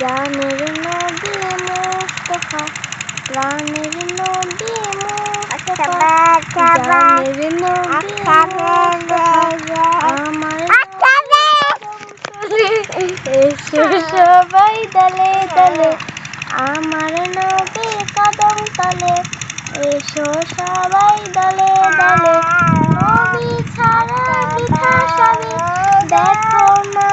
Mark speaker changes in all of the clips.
Speaker 1: জানের নবী মুস্তফা প্রাণের নবী মুস্তফা জানের নবী মুস্তফা আমার এসো সবাই দলে দলে আমার নবী কদম তলে। এসো সবাই দলে দলে নবী ছাড়া বৃথা সবই দেখো না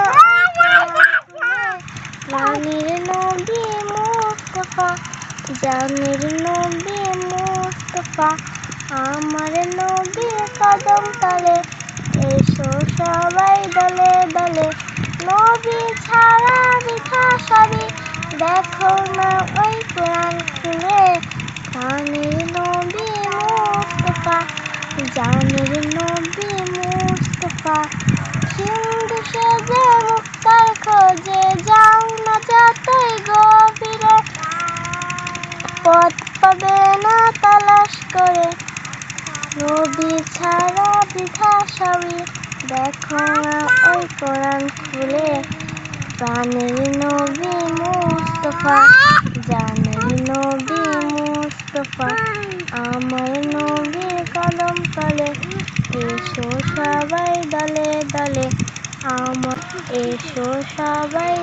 Speaker 1: প্রাণের নবী মুস্তফা, জানের নবী মুস্তফা, আমার নবী কদম তলে, এসো সবাই দলে দলে। নবী ছাড়া বৃথা সবই দেখো না ওই কোরআন খুলে। প্রাণের নবী মুস্তফা, জানের পথ পাবে না তালাশ করে। নবী ছাড়া বৃথা সবই দেখো না ওই কোরআন খুলে। প্রাণের নবী মুস্তফা জানের নবী মুস্তফা। আমার নবীর কদম তলে, এসো সবাই দলে দলে। আমার, এসো সবাই